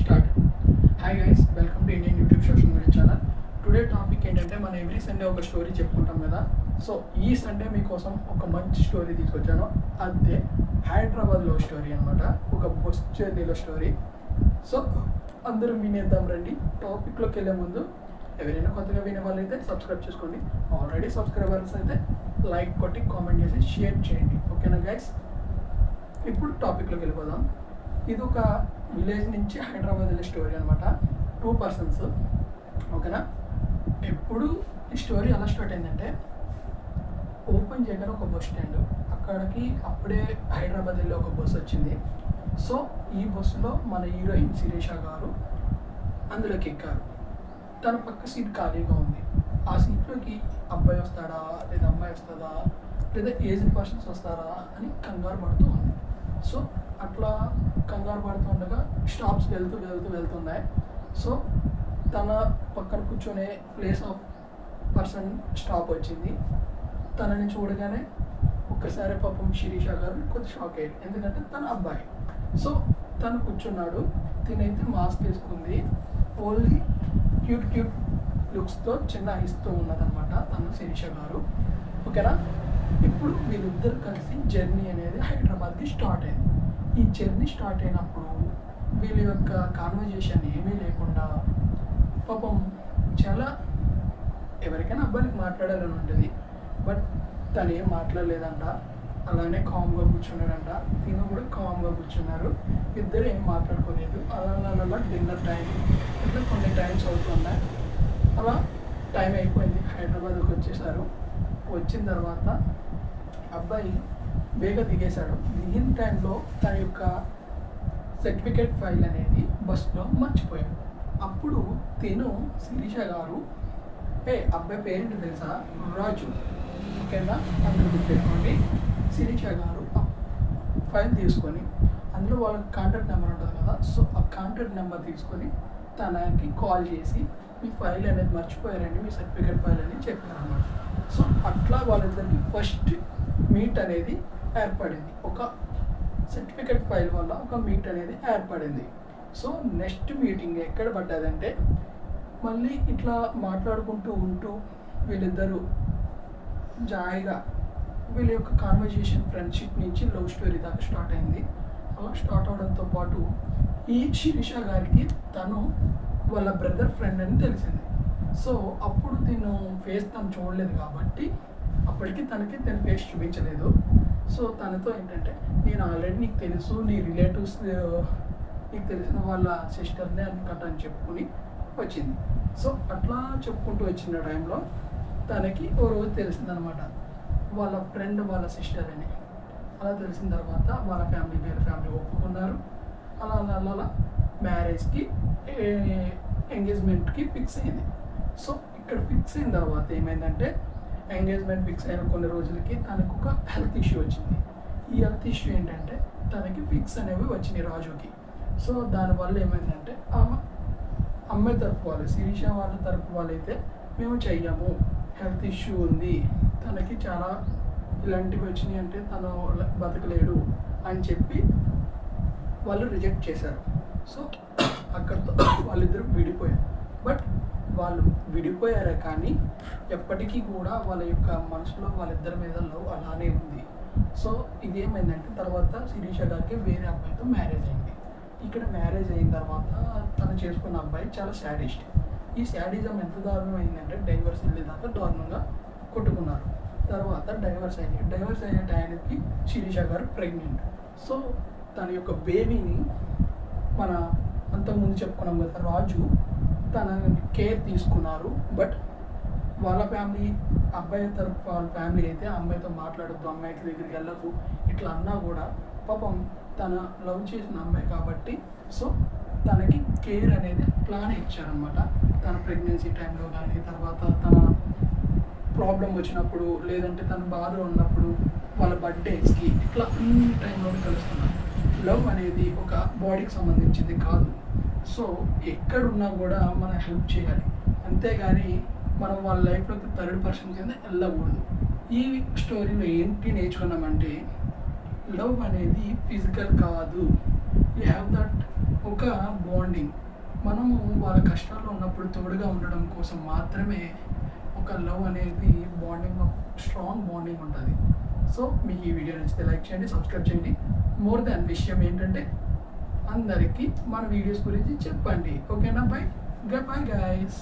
Start hi guys welcome to Indian YouTube social media channel today topic ఏంటంటే మనం every Sunday ఒక story చెప్పుకుంటాం కదా. సో ఈ సండే మీకోసం ఒక మంచి స్టోరీ తీసుకొచ్చాను. అదే హైదరాబాద్ స్టోరీ అనమాట ఒక బస్ జర్నీలో స్టోరీ సో అందరూ వినేద్దాం రండి. టాపిక్లోకి వెళ్ళే ముందు ఎవరైనా కొత్తగా వినే వాళ్ళైతే సబ్స్క్రైబ్ చేసుకోండి. ఆల్రెడీ సబ్స్క్రైబర్స్ అయితే లైక్ కొట్టి కామెంట్ చేసి షేర్ చేయండి. ఓకేనా గైస్ ఇప్పుడు టాపిక్లోకి వెళ్ళిపోదాం. ఇది ఒక విలేజ్ నుంచి హైదరాబాద్ వెళ్ళే స్టోరీ అనమాట టూ పర్సన్స్ ఓకేనా? ఎప్పుడు ఈ స్టోరీ ఎలా స్టార్ట్ అయిందంటే ఓపెన్ చేయగానే ఒక బస్ స్టాండ్. అక్కడికి అప్పుడే హైదరాబాద్ వెళ్ళి ఒక బస్సు వచ్చింది. సో ఈ బస్సులో మన హీరోయిన్ శిరీష గారు అందులోకి ఎక్కారు. తన పక్క సీట్ ఖాళీగా ఉంది. ఆ సీట్లోకి అబ్బాయి వస్తాడా? లేదా అమ్మాయి వస్తుందా? లేదా ఏజ్డ్ పర్సన్స్ వస్తారా? అని కంగారు పడుతూ ఉంది. సో అట్లా కంగారు పడుతూ ఉండగా స్టాప్స్ వెళ్తూ వెళ్తూ వెళ్తున్నాయి. సో తన పక్కన కూర్చొనే ప్లేస్ ఆఫ్ పర్సన్ స్టాప్ వచ్చింది. తనని చూడగానే ఒక్కసారి పాపం శిరీష గారు కొద్ది షాక్ అయ్యాడు ఎందుకంటే తన అబ్బాయి. సో తను కూర్చున్నాడు. తినైతే మాస్క్ వేసుకుంది. ఓన్లీ క్యూట్ క్యూట్ లుక్స్తో చిన్న ఇస్తూ ఉన్నదనమాట తను శిరీష గారు. ఓకేనా? ఇప్పుడు వీళ్ళిద్దరు కలిసి జర్నీ అనేది హైదరాబాద్కి స్టార్ట్ అయింది. ఈ జర్నీ స్టార్ట్ అయినప్పుడు వీళ్ళ యొక్క కాన్వర్జేషన్ ఏమీ లేకుండా పాపం చాలా ఎవరికైనా అబ్బాయికి మాట్లాడాలని ఉంటుంది. బట్ తను ఏం మాట్లాడలేదంట. అలానే కామ్గా కూర్చున్నాడంట. తిను కూడా కామ్గా కూర్చున్నారు. ఇద్దరు ఏం మాట్లాడుకోలేదు. అలా అలా అలా డిన్నర్ టైం ఇట్లా కొన్ని టైమ్స్ అవుతున్నాయి అలా టైం అయిపోయింది. హైదరాబాద్కి వచ్చేసారు. వచ్చిన తర్వాత అబ్బాయి వేగ దిగేశాడు. దిగిన టైంలో తన యొక్క సర్టిఫికేట్ ఫైల్ అనేది బస్సులో మర్చిపోయాడు. అప్పుడు తిను శిరీష గారు ఏ అబ్బాయి పేరెంట్ తెలుసా? రాజు. ఓకేనా? అందరూ గుర్తుపెట్టుకోండి. శిరీష గారు ఫైల్ తీసుకొని అందులో వాళ్ళ కాంటాక్ట్ నెంబర్ ఉంటుంది కదా సో ఆ కాంటాక్ట్ నెంబర్ తీసుకొని తనకి కాల్ చేసి మీ ఫైల్ అనేది మర్చిపోయారండి మీ సర్టిఫికేట్ ఫైల్ అని చెప్పారు అనమాట సో అట్లా వాళ్ళిద్దరికి ఫస్ట్ మీట్ అనేది ఏర్పడింది. ఒక సర్టిఫికేట్ ఫైల్ వల్ల ఒక మీట్ అనేది ఏర్పడింది. సో నెక్స్ట్ మీటింగ్ ఎక్కడ పడ్డదంటే మళ్ళీ ఇట్లా మాట్లాడుకుంటూ ఉంటూ వీళ్ళిద్దరూ జాయిగా వీళ్ళ యొక్క కాన్వర్జేషన్ ఫ్రెండ్షిప్ నుంచి లవ్ స్టోరీ దాకా స్టార్ట్ అయింది. అలా స్టార్ట్ అవడంతో పాటు ఈ శిరీష గారికి తను వాళ్ళ బ్రదర్ ఫ్రెండ్ అని తెలిసింది. సో అప్పుడు తిను ఫేస్ తను చూడలేదు కాబట్టి అప్పటికి తనకి తన ఫేస్ చూపించలేదు. సో తనతో ఏంటంటే నేను ఆల్రెడీ నీకు తెలుసు నీ రిలేటివ్స్ నీకు తెలిసిన వాళ్ళ సిస్టర్నే అనుకుంటా అని చెప్పుకుని వచ్చింది. సో అట్లా చెప్పుకుంటూ వచ్చిన టైంలో తనకి ఓ రోజు తెలిసిందనమాట వాళ్ళ ఫ్రెండ్ వాళ్ళ సిస్టర్ అని అలా తెలిసిన తర్వాత వాళ్ళ ఫ్యామిలీ వేరే ఫ్యామిలీ ఒప్పుకున్నారు. అలా అలా అలా అలా మ్యారేజ్కి ఎంగేజ్మెంట్కి ఫిక్స్ అయింది. సో ఇక్కడ ఫిక్స్ అయిన తర్వాత ఏమైందంటే ఎంగేజ్మెంట్ ఫిక్స్ అయిన కొన్ని రోజులకి తనకు ఒక హెల్త్ ఇష్యూ వచ్చింది. ఈ హెల్త్ ఇష్యూ ఏంటంటే తనకి ఫిక్స్ అనేవి వచ్చినాయి రాజుకి. సో దానివల్ల ఏమైందంటే ఆమె అమ్మాయి తరపు వాళ్ళు శిరీష వాళ్ళ తరపు వాళ్ళైతే మేము చెయ్యము. హెల్త్ ఇష్యూ ఉంది. తనకి చాలా ఇలాంటివి వచ్చినాయి అంటే తను బతకలేడు అని చెప్పి వాళ్ళు రిజెక్ట్ చేశారు. సో అక్కడితో వాళ్ళిద్దరు విడిపోయారు. బట్ వాళ్ళు విడిపోయారు కానీ ఎప్పటికీ కూడా వాళ్ళ యొక్క మనసులో వాళ్ళిద్దరి మీద లవ్ అలానే ఉంది. సో ఇదేమైందంటే తర్వాత శిరీష గారికి వేరే అబ్బాయితో మ్యారేజ్ అయింది. ఇక్కడ మ్యారేజ్ అయిన తర్వాత తను చేసుకున్న అబ్బాయి చాలా శాడిస్ట్ ఈ శాడిజం ఎంత దారుణం అయిందంటే డైవర్స్ వెళ్ళేదాకా దారుణంగా కొట్టుకున్నారు. తర్వాత డైవర్స్ అయ్యి డైవర్స్ అయ్యే టైంకి శిరీష గారు ప్రెగ్నెంట్ సో తన యొక్క బేబీని మన అంతకుముందు చెప్పుకున్నాం కదా రాజు తన కేర్ తీసుకున్నారు. బట్ వాళ్ళ ఫ్యామిలీ అబ్బాయి తరపు వాళ్ళ ఫ్యామిలీ అయితే అమ్మాయితో మాట్లాడద్దు అమ్మాయికి దగ్గరికి వెళ్ళదు ఇట్లా అన్నా కూడా పాపం తన లవ్ చేసిన అమ్మాయి కాబట్టి సో తనకి కేర్ అనేది అట్లానే ఇచ్చారనమాట తన ప్రెగ్నెన్సీ టైంలో కానీ తర్వాత తన ప్రాబ్లం వచ్చినప్పుడు లేదంటే తన బాధలో ఉన్నప్పుడు వాళ్ళ బర్త్డేస్కి ఇట్లా అన్ని టైంలో కలుస్తున్నారు. లవ్ అనేది ఒక బాడీకి సంబంధించింది కాదు. సో ఎక్కడున్నా కూడా మనం హెల్ప్ చేయాలి. అంతేగాని మనం వాళ్ళ లైఫ్లోకి థర్డ్ పర్సన్ కింద వెళ్ళకూడదు. ఈ స్టోరీలో ఏంటి నేర్చుకున్నామంటే లవ్ అనేది ఫిజికల్ కాదు. యూ హ్యావ్ దట్ ఒక బాండింగ్ మనము వాళ్ళ కష్టాల్లో ఉన్నప్పుడు తోడుగా ఉండడం కోసం మాత్రమే ఒక లవ్ అనేది బాండింగ్ స్ట్రాంగ్ బాండింగ్ ఉంటుంది. సో మీకు ఈ వీడియో నచ్చితే లైక్ చేయండి సబ్స్క్రైబ్ చేయండి. మోర్ దాన్ విషయం ఏంటంటే అందరికీ మన వీడియోస్ గురించి చెప్పండి. ఓకేనా? బై. గ బై గైస్